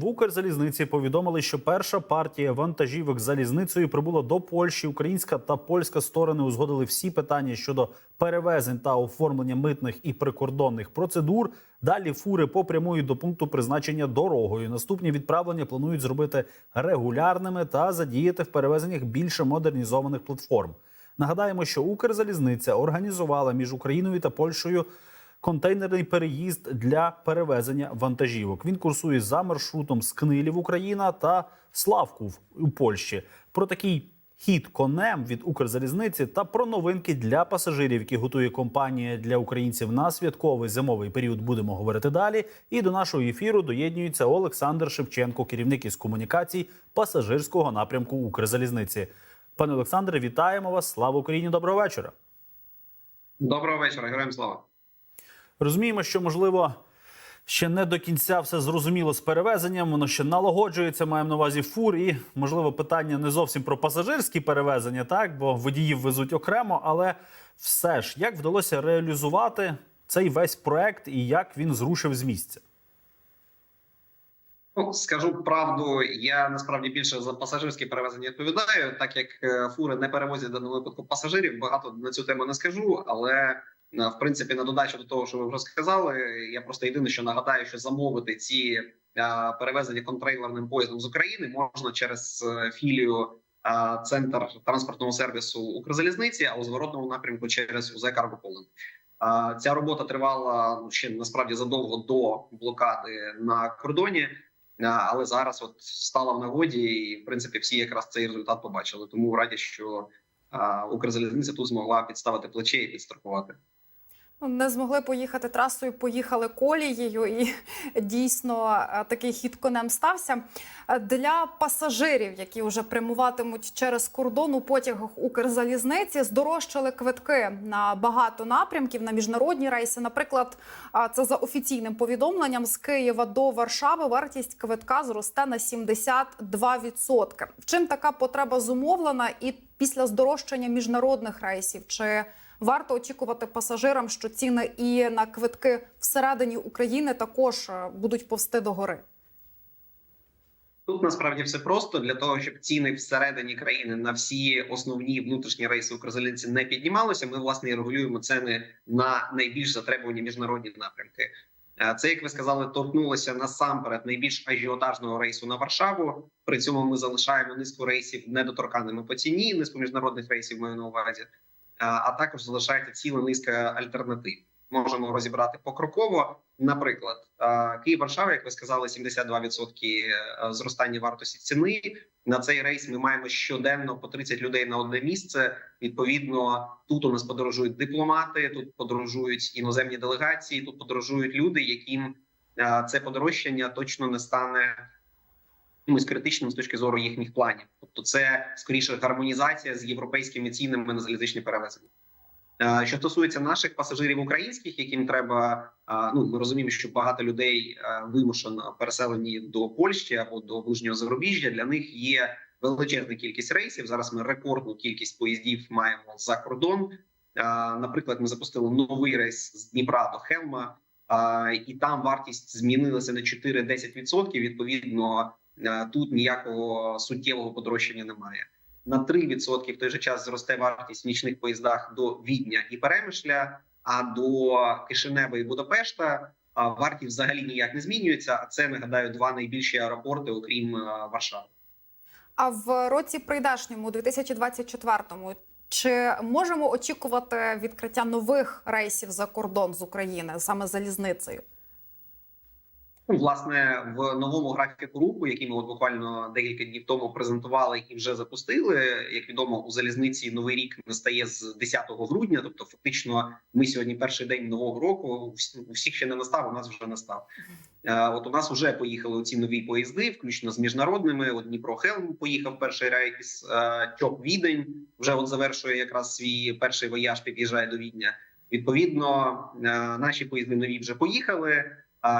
в Укрзалізниці повідомили, що перша партія вантажівок залізницею прибула до Польщі. Українська та польська сторони узгодили всі питання щодо перевезень та оформлення митних і прикордонних процедур. Далі фури попрямують до пункту призначення дорогою. Наступні відправлення планують зробити регулярними та задіяти в перевезеннях більше модернізованих платформ. Нагадаємо, що Укрзалізниця організувала між Україною та Польщею контейнерний переїзд для перевезення вантажівок. Він курсує за маршрутом з Книлів Україна та Славків у Польщі. Про такий хід конем від Укрзалізниці та про новинки для пасажирів, які готує компанія для українців на святковий зимовий період. Будемо говорити далі. І до нашого ефіру доєднюється Олександр Шевченко, керівник із комунікацій пасажирського напрямку Укрзалізниці. Пане Олександре, вітаємо вас! Слава Україні! Доброго вечора! Доброго вечора, героям слава. Розуміємо, що можливо ще не до кінця все зрозуміло з перевезенням. Воно ще налагоджується. Маємо на увазі фур. І можливо питання не зовсім про пасажирські перевезення, так бо водіїв везуть окремо. Але все ж як вдалося реалізувати цей весь проект і як він зрушив з місця? Ну, скажу правду, я насправді більше за пасажирські перевезення відповідаю, так як е, фури не перевозять в даному випадку пасажирів. Багато на цю тему не скажу, але в принципі на додачу до того, що ви вже сказали, я просто єдине, що нагадаю, що замовити ці е, перевезення контрейлерним поїздом з України можна через е, філію е, центр транспортного сервісу Укрзалізниці, а у зворотному напрямку через УЗ. Е, Ця робота тривала ну, ще насправді задовго до блокади на кордоні. Але зараз от стала в нагоді, і в принципі всі якраз цей результат побачили. Тому раді, що Укрзалізниця тут змогла підставити плече і підстрахувати. Не змогли поїхати трасою, поїхали колією, і дійсно е, такий хід конем стався. Е, Для пасажирів, які вже прямуватимуть через кордон у потягах Укрзалізниці, здорожчали квитки на багато напрямків на міжнародні рейси. Наприклад, це за офіційним повідомленням з Києва до Варшави вартість квитка зросте на 72%. В чим така потреба зумовлена? І після здорожчання міжнародних рейсів чи варто очікувати пасажирам, що ціни і на квитки всередині України також е, будуть повсти догори? Тут насправді все просто для того, щоб ціни всередині країни на всі основні внутрішні рейси Укрзалізниці не піднімалися. Ми власне і регулюємо ціни на найбільш затребувані міжнародні напрямки. Е, Це, як ви сказали, торкнулося насамперед найбільш ажіотажного рейсу на Варшаву. При цьому ми залишаємо низку рейсів недоторканими по ціні, низку міжнародних рейсів маю на увазі, а також залишається ціла низка альтернатив. Можемо розібрати покроково. Наприклад, е, Київ Варшава, як ви сказали, 72% е, зростання вартості ціни. На цей рейс ми маємо щоденно по 30 людей на одне місце. Відповідно, тут у нас подорожують дипломати, тут подорожують іноземні делегації, тут подорожують люди, яким е, це подорожчання точно не стане якимось критичним з точки зору їхніх планів. Тобто, це скоріше гармонізація з європейськими цінами на залізничні перевезення. Е, Що стосується наших пасажирів українських, яким треба е, ну ми розуміємо, що багато людей е, вимушено переселені до Польщі або до ближнього зарубіжжя. Для них є величезна кількість рейсів. Зараз ми рекордну кількість поїздів маємо за кордон. Наприклад, ми запустили новий рейс з Дніпра до Хелма, і там вартість змінилася на 4-10%. Відповідно, тут ніякого суттєвого подорожчання немає на 3% в той же час зросте вартість в нічних поїздах до Відня і Перемишля, а до Кишинева і Будапешта вартість взагалі ніяк не змінюється. А це нагадаю два найбільші аеропорти, окрім е, Варшави. А в році прийдешньому, 2024-му, чи можемо очікувати відкриття нових рейсів за кордон з України саме залізницею? Ну, власне, в новому графіку руху, який ми от буквально декілька днів тому презентували і вже запустили. Як відомо, у залізниці новий рік настає з 10 грудня. Тобто, фактично, ми сьогодні перший день нового року. У всіх ще не настав. У нас вже настав. Е, От у нас вже поїхали ці нові поїзди, включно з міжнародними. От Дніпро Хелм поїхав перший рейс. е, Чоп Відень вже от завершує якраз свій перший вояж, під'їжджає до Відня. Відповідно, е, наші поїзди нові вже поїхали.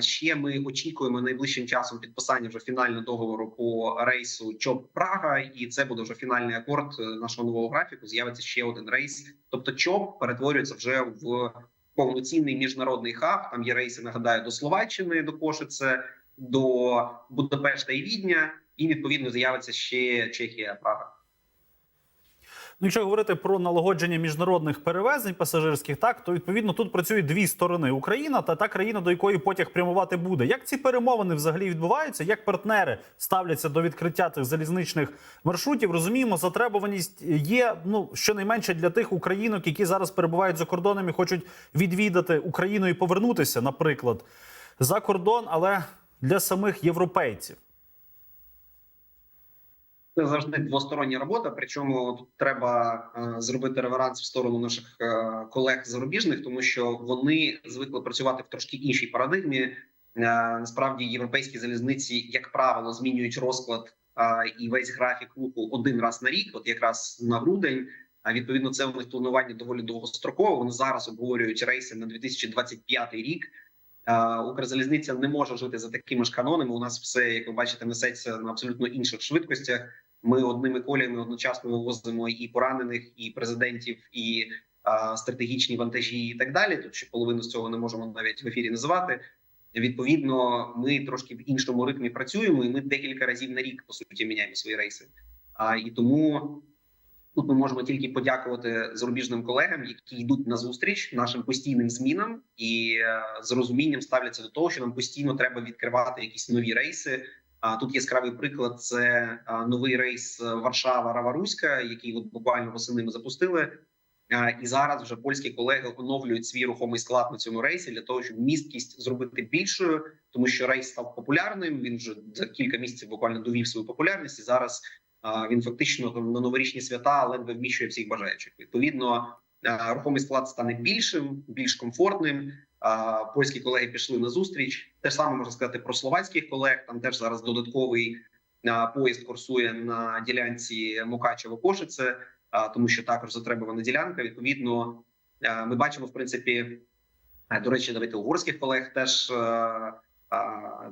Ще ми очікуємо найближчим часом підписання вже фінального договору по рейсу ЧОП Прага, і це буде вже фінальний акорд е, нашого нового графіку. З'явиться ще один рейс. Тобто, ЧОП перетворюється вже в повноцінний міжнародний хаб. Там є рейси. Нагадаю, до Словаччини, до Кошице, до Будапешта і Відня, і відповідно з'явиться ще Чехія, Прага. Ну, якщо говорити про налагодження міжнародних перевезень пасажирських, так то відповідно тут працюють дві сторони: Україна та та країна, до якої потяг прямувати буде. Як ці перемовини взагалі відбуваються? Як партнери ставляться до відкриття цих залізничних маршрутів? Розуміємо, затребуваність є ну щонайменше для тих українок, які зараз перебувають за кордоном і хочуть відвідати Україну і повернутися, наприклад, за кордон, але для самих європейців. Це завжди двостороння робота. Причому тут треба е, зробити реверанс в сторону наших е, колег зарубіжних, тому що вони звикли працювати в трошки іншій парадигмі. Е, насправді європейські залізниці, як правило, змінюють розклад і весь графік руху один раз на рік, от якраз на грудень. А відповідно, це у них планування доволі довгострокове. Вони зараз обговорюють рейси на 2025 рік. Е, Укрзалізниця не може жити за такими ж канонами. У нас все, як ви бачите, несеться на абсолютно інших швидкостях. Ми одними коліями одночасно вивозимо і поранених, і президентів, і а, стратегічні вантажі, і так далі. Тут ще половину з цього не можемо навіть в ефірі називати. Відповідно, ми трошки в іншому ритмі працюємо, і ми декілька разів на рік по суті міняємо свої рейси. А і тому тут ми можемо тільки подякувати зарубіжним колегам, які йдуть на зустріч нашим постійним змінам і е, з розумінням ставляться до того, що нам постійно треба відкривати якісь нові рейси. А тут яскравий приклад: це новий рейс Варшава Раваруська, який от буквально восени ми запустили. І зараз вже польські колеги оновлюють свій рухомий склад на цьому рейсі для того, щоб місткість зробити більшою, тому що рейс став популярним. Він вже за кілька місяців буквально довів свою популярність. І зараз він фактично на новорічні свята ледве вміщує всіх бажаючих. Відповідно, рухомий склад стане більшим, більш комфортним. Польські колеги пішли на зустріч. Те ж саме можна сказати про словацьких колег. Там теж зараз додатковий поїзд курсує на ділянці Мукачево Кошице, тому що також затребувана ділянка. Відповідно, ми бачимо в принципі. До речі, давайте угорських колег теж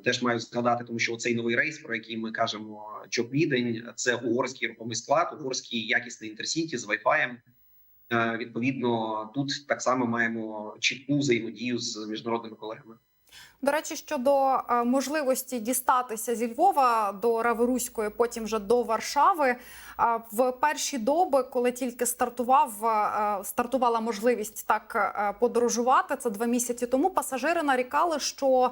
теж маю згадати, тому що цей новий рейс, про який ми кажемо, чоп відень, це угорський рухомий склад, угорський якісний інтерсіті з. Е, Відповідно, тут так само маємо чітку взаємодію з міжнародними колегами. До речі, щодо е, можливості дістатися зі Львова до Раворуської, потім вже до Варшави. е, В перші доби, коли тільки стартував, е, стартувала можливість так подорожувати, це два місяці тому. Пасажири нарікали, що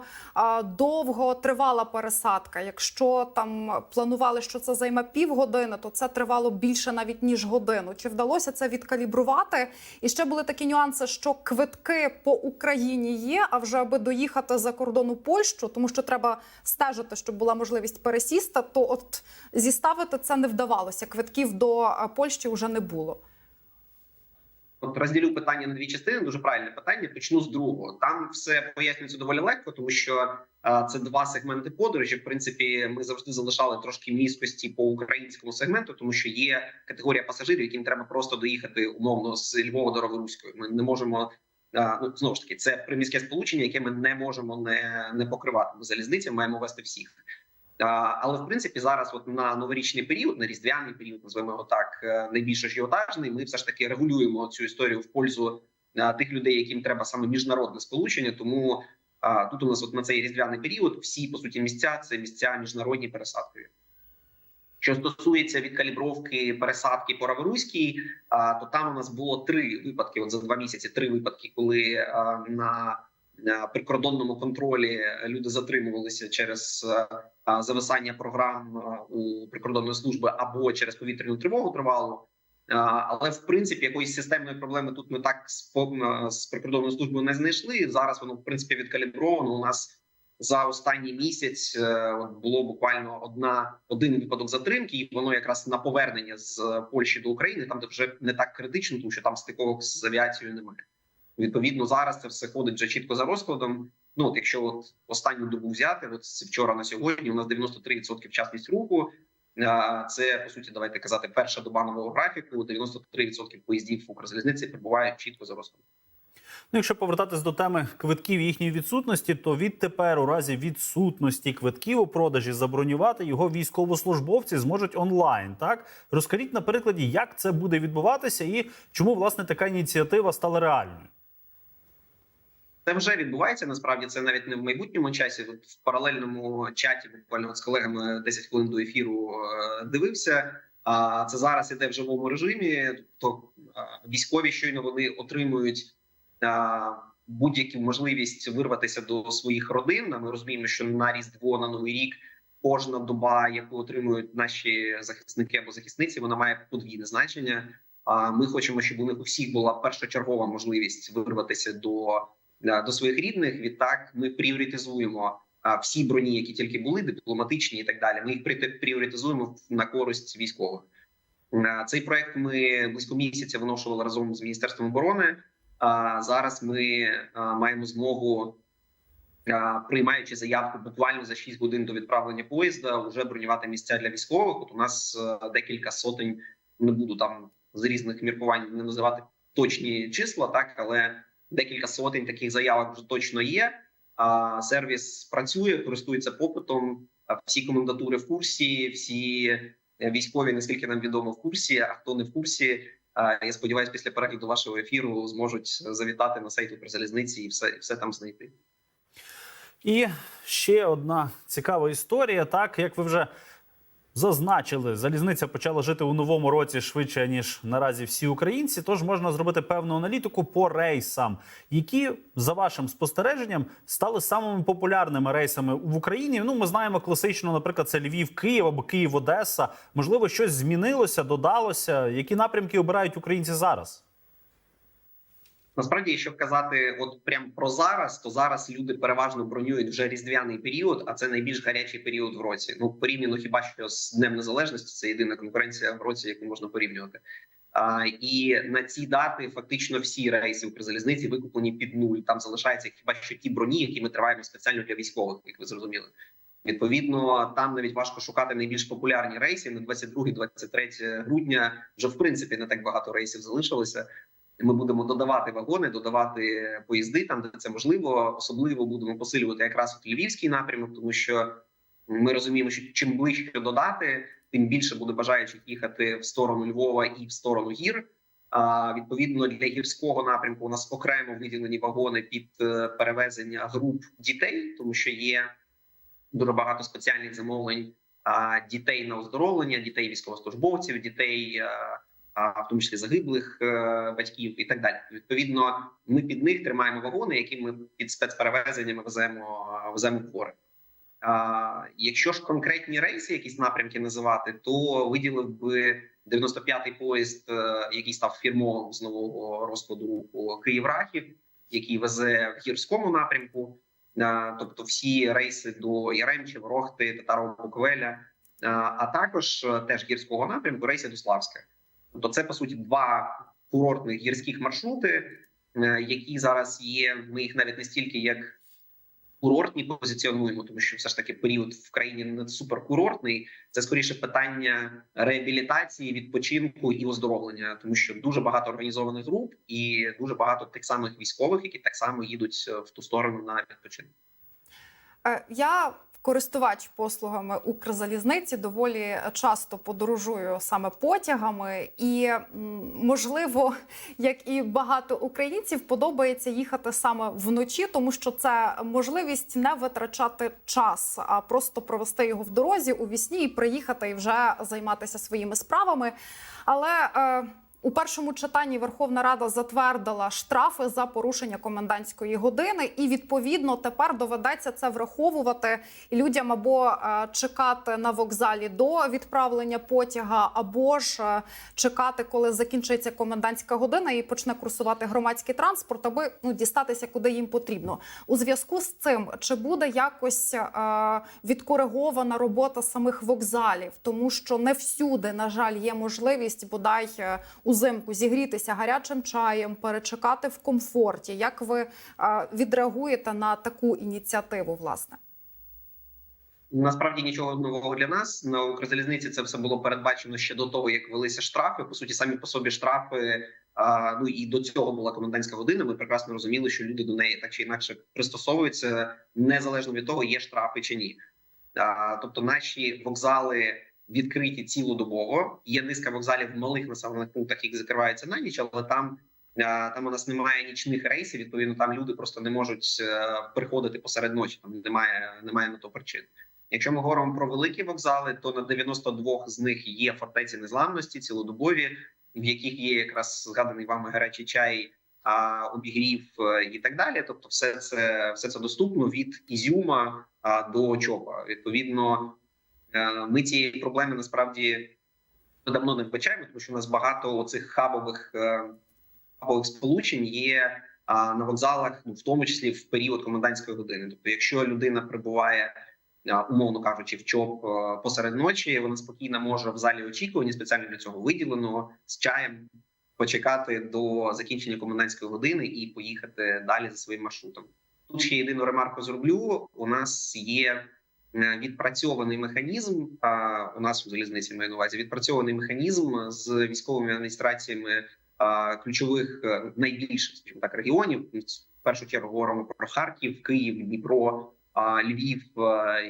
довго тривала пересадка. Якщо там планували, що це займе півгодини, то це тривало більше навіть ніж годину. Чи вдалося це відкалібрувати? І ще були такі нюанси, що квитки по Україні є. А вже аби доїхати за кордон у Польщу, тому що треба стежити, щоб була можливість пересісти, то от зіставити це не вдавалося. Квитків до е, Польщі вже не було. От розділю питання на дві частини. Дуже правильне питання. Почну з другого. Там все пояснюється доволі легко, тому що е, це два сегменти подорожі. В принципі, ми завжди залишали трошки міськості по українському сегменту, тому що є категорія пасажирів, яким треба просто доїхати умовно з Львова до Раворуської. Ми не можемо. Е, Ну знову ж таки, це приміське сполучення, яке ми не можемо не, не покривати. Ми залізниця маємо вести всіх. Але в принципі зараз, от на новорічний період, на різдвяний період, називаємо його так, е, найбільш ажіотажний. Ми все ж таки регулюємо цю історію в пользу а, тих людей, яким треба саме міжнародне сполучення. Тому тут у нас от на цей різдвяний період всі по суті місця це місця міжнародні пересадкові. Що стосується відкалібровки пересадки по Раворуській, то там у нас було три випадки. От за два місяці три випадки, коли на прикордонному контролі люди затримувалися через зависання програм у прикордонної служби або через повітряну тривогу тривалу. Але в принципі якоїсь системної проблеми тут ми так з прикордонною службою не знайшли. Зараз воно в принципі відкалібровано. У нас за останній місяць е, от було буквально одна один випадок затримки, і воно якраз на повернення з е, Польщі до України, там де вже не так критично, тому що там стиковок з авіацією немає. Відповідно, зараз це все ходить вже чітко за розкладом. Ну, от якщо от останню добу взяти, от вчора на сьогодні, у нас 93% вчасність руху. Це по суті, давайте казати, перша доба нового графіку. 93% поїздів в Укрзалізниці прибувають чітко за розкладом. Ну, якщо повертатись до теми квитків і їхньої відсутності, то відтепер, у разі відсутності квитків у продажі, забронювати його військовослужбовці зможуть онлайн. Так розкажіть на прикладі, як це буде відбуватися, і чому власне така ініціатива стала реальною. Це вже відбувається. Насправді це навіть не в майбутньому часі. В паралельному чаті буквально з колегами 10 хвилин до ефіру е, дивився. А це зараз іде в живому режимі. Тобто військові щойно вони отримують будь-яку можливість вирватися до своїх родин. Ми розуміємо, що на різдво на новий рік кожна доба, яку отримують наші захисники або захисниці, вона має подвійне значення. Ми хочемо, щоб у них у всіх була першочергова можливість вирватися до, е, до своїх рідних. Відтак ми пріоритизуємо всі броні, які тільки були, дипломатичні і так далі. Ми їх прі- пріоритизуємо на користь військових. Е, Цей проект ми близько місяця виношували разом з міністерством оборони. Зараз ми маємо змогу, приймаючи заявку буквально за 6 годин до відправлення поїзда, вже бронювати місця для військових. От у нас декілька сотень не буду там з різних міркувань не називати точні числа, так але декілька сотень таких заявок вже точно є. А сервіс працює, користується попитом. Всі комендатури в курсі, всі е, військові, наскільки нам відомо, в курсі. А хто не в курсі, я сподіваюся, після перегляду вашого ефіру зможуть завітати на сайт Укрзалізниці і все, і все там знайти. І ще одна цікава історія. Так як ви вже зазначили, залізниця почала жити у новому році швидше ніж наразі всі українці. Тож можна зробити певну аналітику по рейсам, які за вашим спостереженням стали самими популярними рейсами в Україні. Ну, ми знаємо класично, наприклад, це Львів, Київ або Київ, Одеса. Можливо, щось змінилося, додалося. Які напрямки обирають українці зараз? Насправді, якщо казати, от прям про зараз, то зараз люди переважно бронюють вже різдвяний період, а це найбільш гарячий період в році. Ну порівняно хіба що з Днем Незалежності, це єдина конкуренція в році, яку можна порівнювати. А, і на ці дати фактично всі рейси Укрзалізниці викуплені під нуль. Там залишаються хіба що ті броні, які ми триваємо спеціально для військових, як ви зрозуміли. Відповідно, там навіть важко шукати найбільш популярні рейси на 22-23 грудня. Вже в принципі не так багато рейсів залишилося. Ми будемо додавати вагони, додавати поїзди там, де це можливо. Особливо будемо посилювати якраз львівський напрямок, тому що ми розуміємо, що чим ближче до дати, тим більше буде бажаючих їхати в сторону Львова і в сторону гір. А відповідно для гірського напрямку у нас окремо виділені вагони під е, перевезення груп дітей, тому що є дуже багато спеціальних замовлень дітей на оздоровлення, дітей військовослужбовців, дітей. Е, в тому числі загиблих е, батьків і так далі. Відповідно, ми під них тримаємо вагони, які ми під спецперевезеннями веземо веземо хворих. Якщо ж конкретні рейси, якісь напрямки називати, то виділив би 95-й поїзд, е, який став фірмовим з нового розкладу Київ-Рахів, який везе в гірському напрямку. Е, тобто всі рейси до Яремчі, Ворохти, Татарова Буковеля, е, а також е, теж гірського напрямку рейси до Славська. Тобто, це по суті два курортних гірських маршрути, е, які зараз є. Ми їх навіть не стільки як курортні позиціонуємо, тому що все ж таки період в країні не суперкурортний. Це скоріше питання реабілітації, відпочинку і оздоровлення, тому що дуже багато організованих груп і дуже багато тих самих військових, які так само їдуть е, в ту сторону на відпочинок. Е, Я користувач послугами Укрзалізниці доволі часто подорожую саме потягами, і можливо, як і багато українців, подобається їхати саме вночі, тому що це можливість не витрачати час, а просто провести його в дорозі у вісні і приїхати і вже займатися своїми справами. Але е, у першому читанні Верховна Рада затвердила штрафи за порушення комендантської години, і відповідно тепер доведеться це враховувати людям або е, чекати на вокзалі до відправлення потяга, або ж е, чекати, коли закінчиться комендантська година і почне курсувати громадський транспорт, аби ну дістатися куди їм потрібно. У зв'язку з цим чи буде якось е, відкоригована робота самих вокзалів, тому що не всюди, на жаль, є можливість бодай е, узимку зігрітися гарячим чаєм, перечекати в комфорті. Як ви е, відреагуєте на таку ініціативу? Власне, Насправді нічого нового для нас на Укрзалізниці це все було передбачено ще до того, як велися штрафи. По суті, самі по собі штрафи. А, ну і до цього була комендантська година. Ми прекрасно розуміли, що люди до неї так чи інакше пристосовуються незалежно від того, є штрафи чи ні. А, тобто, наші вокзали відкриті цілодобово. Є низка вокзалів в малих населених пунктах, які закриваються на ніч, але там Е, Там у нас немає нічних рейсів. Відповідно, там люди просто не можуть е, приходити посеред ночі. Там немає, немає на то причин. Якщо ми говоримо про великі вокзали, то на 92 з них є фортеці незламності, цілодобові, в яких є якраз згаданий вами гарячий чай, обігрів е, і так далі. Тобто, все це все це доступно від Ізюма до Чопа. Відповідно, ми цієї проблеми насправді давно не вбачаємо, тому що у нас багато оцих хабових е, хабових сполучень є на вокзалах, ну в тому числі в період комендантської години. Тобто, якщо людина прибуває умовно кажучи, в ЧОП е, посеред ночі, вона спокійно може в залі очікування спеціально для цього виділено з чаєм почекати до закінчення комендантської години і поїхати далі за своїм маршрутом. Тут ще єдину ремарку зроблю. У нас є е, відпрацьований механізм. А у нас у залізниці маю на увазі відпрацьований механізм з військовими адміністраціями ключових е, найбільших скажімо так регіонів. В першу чергу говоримо про Харків, Київ, Дніпро, Львів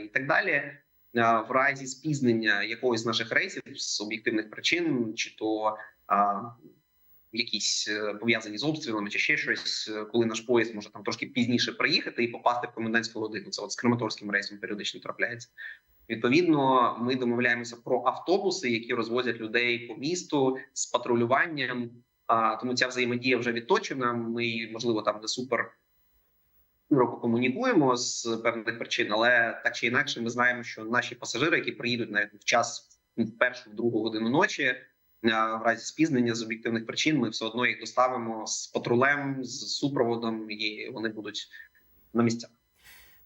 і так далі. В разі спізнення якогось з наших рейсів з об'єктивних причин, чи то якісь е, пов'язані з обстрілами, чи ще щось, е, коли наш поїзд може там трошки пізніше приїхати і попасти в комендантську годину. Це от з Краматорським рейсом періодично трапляється. Відповідно, ми домовляємося про автобуси, які розвозять людей по місту з патрулюванням. А тому ця взаємодія вже відточена. Ми можливо там не супер широко комунікуємо з певних причин, але так чи інакше, ми знаємо, що наші пасажири, які приїдуть навіть в час в першу в другу годину ночі, в разі спізнення з об'єктивних причин, ми все одно їх доставимо з патрулем, з супроводом, і вони будуть на місцях.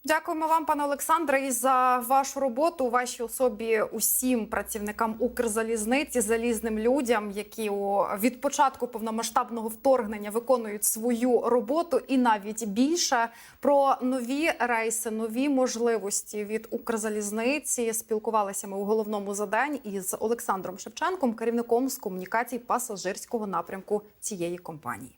Дякуємо вам, пане Олександре, і за вашу роботу вашій особі усім працівникам Укрзалізниці, залізним людям, які від початку повномасштабного вторгнення виконують свою роботу, і навіть більше про нові рейси, нові можливості від Укрзалізниці. Спілкувалися ми у головному задань із Олександром Шевченком, керівником з комунікацій пасажирського напрямку цієї компанії.